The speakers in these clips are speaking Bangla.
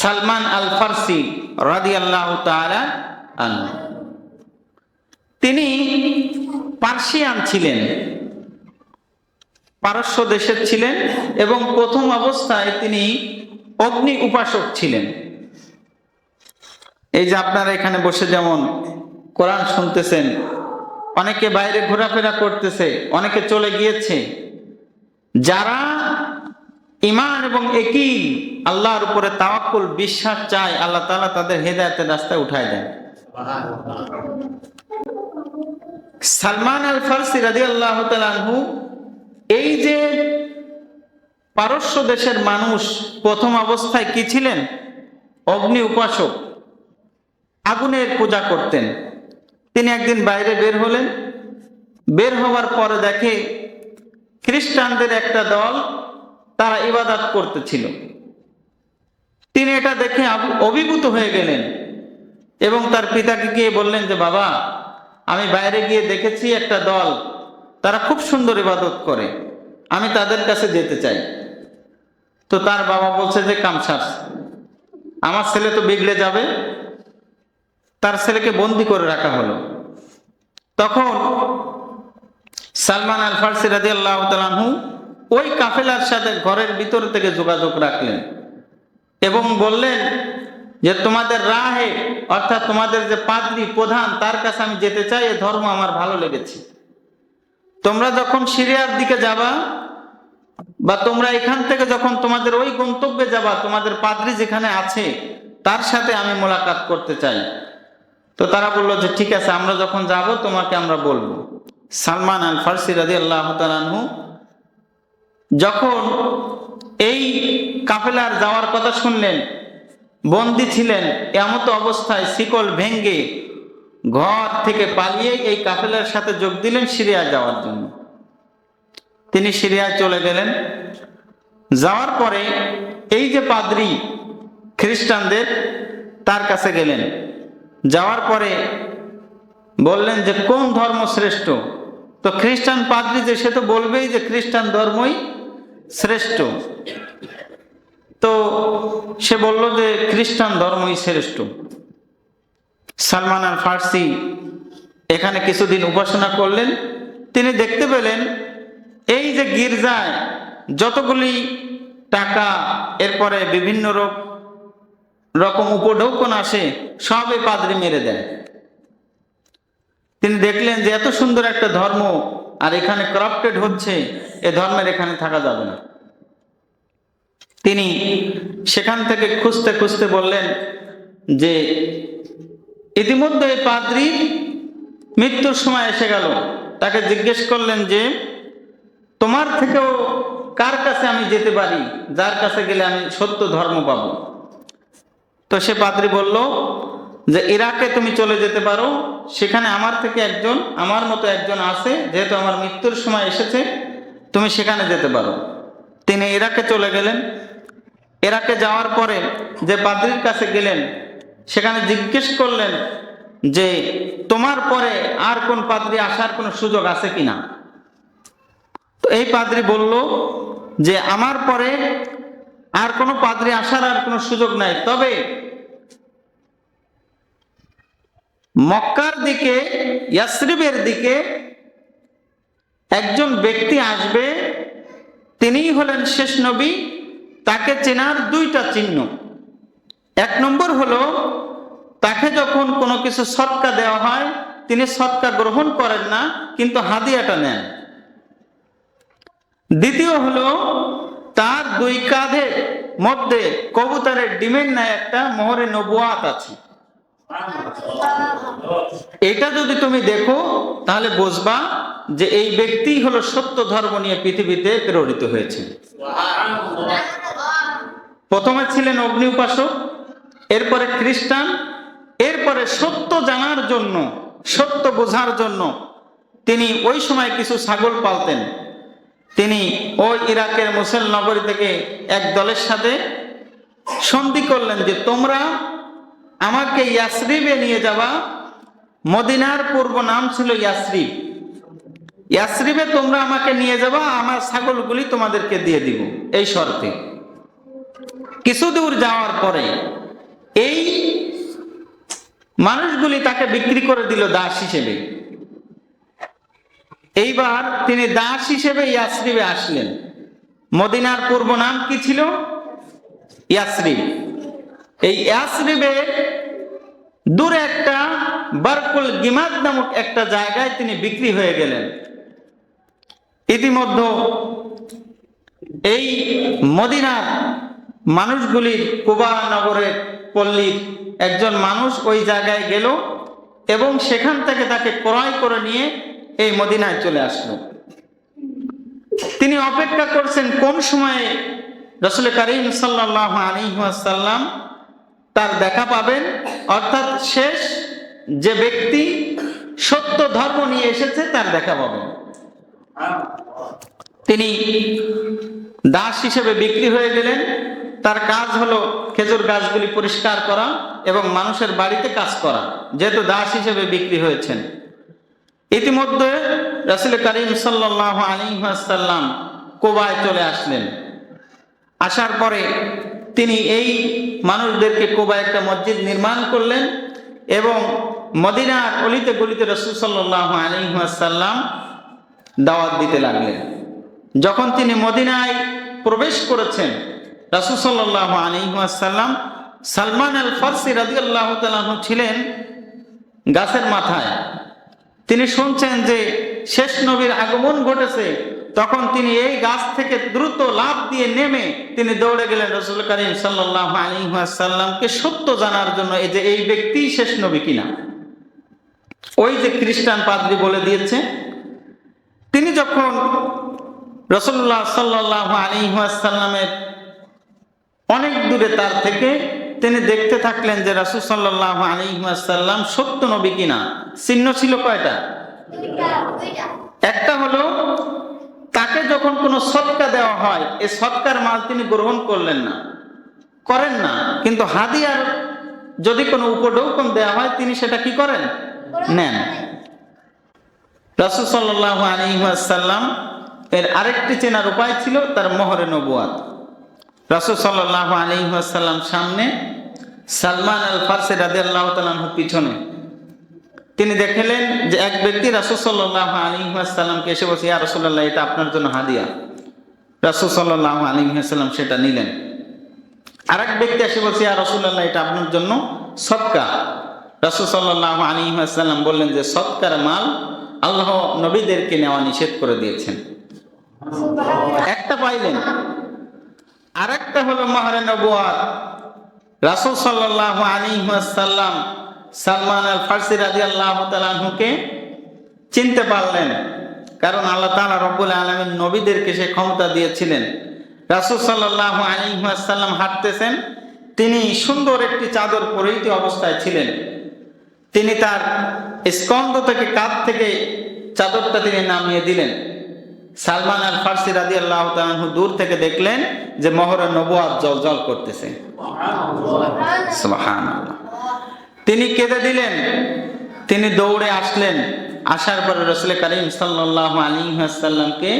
সালমান আল ফার্সি রাদি আল্লাহ তিনি পার্সিয়ান ছিলেন পারস্য দেশের ছিলেন এবং প্রথম অবস্থায় তিনি অগ্নি উপাসক ছিলেন। এই যে আপনারা এখানে বসে যেমন কোরআন শুনতেছেন, অনেকে বাইরে ঘোরাফেরা করতেছে, অনেকে চলে গিয়েছে, যারা ইমান এবং একই আল্লাহর উপরে তাওয়াক্কুল, বিশ্বাস চায় আল্লাহ তাআলা তাদের হেদায়েতের রাস্তায় উঠায় দেন। সালমান আল ফারসি রাদিয়াল্লাহু তাআলা আনহু, এই যে পারস্য দেশের মানুষ প্রথম অবস্থায় কি ছিলেন? অগ্নি উপাসক, আগুনের পূজা করতেন। তিনি একদিন বাইরে বের হলেন। বের হওয়ার পরে দেখে খ্রিস্টানদের একটা দল তারা ইবাদত করতেছিল। তিনি এটা দেখে অভিভূত হয়ে গেলেন এবং তার পিতাকে গিয়ে বললেন যে, বাবা, আমি বাইরে গিয়ে দেখেছি একটা দল। তারা খুব সুন্দর ইবাদত করে। আমি তাদের কাছে যেতে চাই। তো তার বাবা বলছে যে কামসার আমার ছেলে তো বিগড়ে যাবে। তার ছেলেকে বন্দি করে রাখা হলো। তখন সালমান আল ফারসি রাজি আল্লাহ ওই কাফেলার সাথে ঘরের ভিতর থেকে যোগাযোগ রাখলেন এবং বললেন যে তোমাদের রাহে, অর্থাৎ তোমাদের যে পাদ্রী প্রধান, তার কাছে আমি যেতে চাই, এ ধর্ম আমার ভালো লেগেছে। তোমরা যখন সিরিয়ার দিকে যাবা, বা তোমরা এখান থেকে যখন তোমাদের ওই গন্তব্যে যাবা, তোমাদের পাদ্রী যেখানে আছে, তার সাথে আমি মোলাকাত করতে চাই। তো তারা বলল যে, ঠিক আছে, আমরা যখন যাব, তোমাকে আমরা বলব। সালমান আল ফার্সি রাজি আল্লাহ যখন এই কাফেলার যাওয়ার কথা শুনলেন, বন্দি ছিলেন, এমত অবস্থায় শিকল ভেঙ্গে ঘর থেকে পালিয়ে এই কাফেলার সাথে যোগ দিলেন সিরিয়া যাওয়ার জন্য। তিনি সিরিয়ায় চলে গেলেন। যাওয়ার পরে এই যে পাদ্রী খ্রিস্টানদের তার কাছে গেলেন। যাওয়ার পরে বললেন যে, কোন ধর্ম শ্রেষ্ঠ? তো খ্রিস্টান পাদ্রী যে, সে তো বলবেই যে, খ্রিস্টান ধর্মই শ্রেষ্ঠ। তো সে বলল যে খ্রিস্টান ধর্মই শ্রেষ্ঠ। সালমান আল ফার্সি এখানে কিছুদিন উপাসনা করলেন। তিনি দেখতে পেলেন, এই যে গির্জায় যতগুলি টাকা, এরপরে বিভিন্ন রকম উপঢৌকন আসে সবে পাদ্রি মেরে দেয়। তিনি দেখলেন যে এত সুন্দর একটা ধর্ম আর এখানে করাপ্টেড হচ্ছে, এ ধর্মের এখানে থাকা যাবে না। তিনি সেখান থেকে খুঁজতে খুঁজতে বললেন যে, ইতিমধ্যে এই পাদ্রির মৃত্যুর সময় এসে গেল। তাকে জিজ্ঞেস করলেন যে, তোমার থেকেও কার কাছে আমি যেতে পারি? যার কাছে গেলে আমি সত্য ধর্ম পাব? তো সে পাদ্রি বলল যে ইরাকে তুমি চলে যেতে পারো, সেখানে আমার থেকে একজন, আমার মতো একজন আছে, যেহেতু আমার মৃত্যুর সময় এসেছে, তুমি সেখানে যেতে পারো। তিনি ইরাকে চলে গেলেন। ইরাকে যাওয়ার পরে যে পাদ্রির কাছে গেলেন, সেখানে জিজ্ঞেস করলেন যে, তোমার পরে আর কোন পাদ্রি আসার কোনো সুযোগ আছে কিনা? তো এই পাদ্রি বলল যে, আমার পরে আর কোনো পাদ্রি আসার আর কোনো সুযোগ নাই। তবে মক্কার দিকে, ইয়াসরিবের দিকে একজন ব্যক্তি আসবে, তিনিই হলেন শেষ নবী, তাকে চেনার দুইটা চিহ্ন। এক নম্বর হলো, তাকে যখন কোনো কিছু সৎকা দেওয়া হয়, তিনি সৎকা গ্রহণ করেন না, কিন্তু হাদিয়াটা নেন। দ্বিতীয় হলো, তার দুই কাঁধের মধ্যে কবুতরের ডিমের ন্যায় একটা মোহরে নবুয়াত আছে। এটা যদি তুমি দেখো, তাহলে বুঝবা যে এই ব্যক্তি হলো সত্য ধর্ম নিয়ে পৃথিবীতে প্রেরিত হয়েছে। প্রথমে ছিলেন অগ্নি উপাসক, এরপরে খ্রিস্টান, এরপরে সত্য জানার জন্য, সত্য বোঝার জন্য তিনি ওই সময় কিছু ছাগল পালতেন। তিনি ওই ইরাকের মুসেল নগরী থেকে এক দলের সাথে সন্ধি করলেন যে তোমরা আমাকে ইয়াসরিবে নিয়ে যাবা মদিনার পূর্ব নাম ছিল ইয়াসরিব। ইয়াসরিবে তোমরা আমাকে নিয়ে যাবা, আমার ছাগলগুলি তোমাদেরকে দিয়ে দিব। এই শর্তে। কিছু দূর যাওয়ার পরে এই মানুষগুলি তাকে বিক্রি করে দিল দাস হিসেবে। এইবার তিনি দাস হিসেবে ইয়াসরিবে আসলেন। মদিনার পূর্ব নাম কি ছিল? ইয়াসরিব। এই ইয়াসরিবে দূরে একটা বারকুল গিমাদ নামক একটা জায়গায় তিনি বিক্রি হয়ে গেলেন। ইতিমধ্যে এই মদিনার মানুষগুলির কুবা নগরের পল্লীর একজন মানুষ ওই জায়গায় গেল এবং সেখান থেকে তাকে ক্রয় করে নিয়ে এই মদিনায় চলে আসলো। তিনি অপেক্ষা করছেন, কোন সময়ে রসুল করিম সাল্লাহ আলিহাসাল্লাম তার দেখা পাবেন। অর্থাৎ শেষ যে ব্যক্তি সত্য ধর্ম নিয়ে এসেছে, তার দেখা পাবেন। তিনি দাস হিসেবে বিক্রি হয়ে গেলেন। তার কাজ হলো খেজুর গাছগুলি পরিষ্কার করা এবং মানুষের বাড়িতে কাজ করা, যেহেতু দাস হিসেবে বিক্রি হয়েছেন। ইতিমধ্যে রসুল করিম সাল্লাহ আলিহাসাল্লাম কোবায় চলে আসলেন। আসার পরে তিনি এই মানুষদেরকে কোবায় একটা মসজিদ নির্মাণ করলেন এবং মদিনার অলিতে গলিতে রসুল সাল্লাহ আলিহাসাল্লাম দাওয়াত দিতে লাগলেন। যখন তিনি মদিনায় প্রবেশ করেছেন, রাসুল সাল্লাহ আলিহাসাল্লাম সালমান আল ফার্সি রাজি আল্লাহ ছিলেন গাছের মাথায়। তিনি শুনছেন যে শেষ নবীর আগমন ঘটেছে। তখন তিনি এই গাছ থেকে দ্রুত লাভ দিয়ে নেমে তিনি দৌড়ে গেলেন রসুল করিম সাল্লাহ আলিহাসাল্লামকে সত্য জানার জন্য এই যে এই ব্যক্তি শেষ নবী কিনা? ওই যে খ্রিস্টান পাদ্রি বলে দিয়েছে, তিনি যখন রসুল্লাহ সাল্লাহ আলিহাসাল্লামের অনেক দূরে তার থেকে তিনি দেখতে থাকলেন যে রাসুল সাল্লাহ আলিহাসাল্লাম সত্য নবী কিনা? চিহ্ন ছিল কয়টা? একটা হলো তাকে যখন কোনো সৎকা দেওয়া হয় এই সৎকার মাল তিনি গ্রহণ করলেন না করেন না। কিন্তু হাদিয়ার যদি কোনো উপঢৌকন দেওয়া হয় তিনি সেটা কি করেন? নেন। রাসুল সাল্লাহ আলিহাসাল্লাম এর আরেকটি চেনার উপায় ছিল তার মোহরে নবুয়াত। রাসুল সাল্লাহ আলিহাসাল্লাম সামনে সালমান আল ফারসে রাজি আল্লাহ পিছনে তিনি দেখলেন যে এক ব্যক্তি রাসুল সাল্লাহ আলিহাসাল্লামকে এসে বলছে ইয়া রসুল্লাহ এটা আপনার জন্য হাদিয়া। রাসুল সাল্লাহ আলিহাসাল্লাম সেটা নিলেন। আর এক ব্যক্তি এসে বলছে ইয়া রসুল্লাহ এটা আপনার জন্য সৎকা রাসুল সাল্লাহ আলিহাসাল্লাম বললেন যে সৎকার মাল আল্লাহ নবীদেরকে নেওয়া নিষেধ করে দিয়েছেন। একটা পাইলেন। আরেকটা হলো মহারে নবুয়াত। রাসুল সাল্লাহ আলিহাসাল্লাম সালমান আল ফার্সি রাজি আল্লাহ তালুকে চিনতে পারলেন, কারণ আল্লাহ তালা রব্বুল আলমের নবীদেরকে সে ক্ষমতা দিয়েছিলেন। রাসুল সাল্লাহ আলিহাসাল্লাম হাঁটতেছেন, তিনি সুন্দর একটি চাদর পরিহিত অবস্থায় ছিলেন। তিনি তার স্কন্দ থেকে কাঁধ থেকে চাদরটা তিনি নামিয়ে দিলেন। সালমান আল ফার্সি রাজি আল্লাহ দূর থেকে দেখলেন যে মহরের নবুয়াদ জল জল করতেছে। তিনি কেঁদে দিলেন। তিনি দৌড়ে আসলেন। আসার পরে রসুল করিম সাল্লাহ আলী সাল্লামকে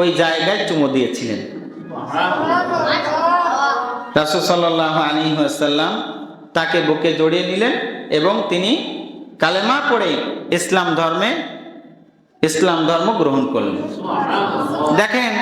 ওই জায়গায় চুমো দিয়েছিলেন। তাকে বুকে জড়িয়ে নিলেন এবং তিনি কালেমা পড়ে ইসলাম ধর্মে, ইসলাম ধর্ম গ্রহণ করলেন। দেখেন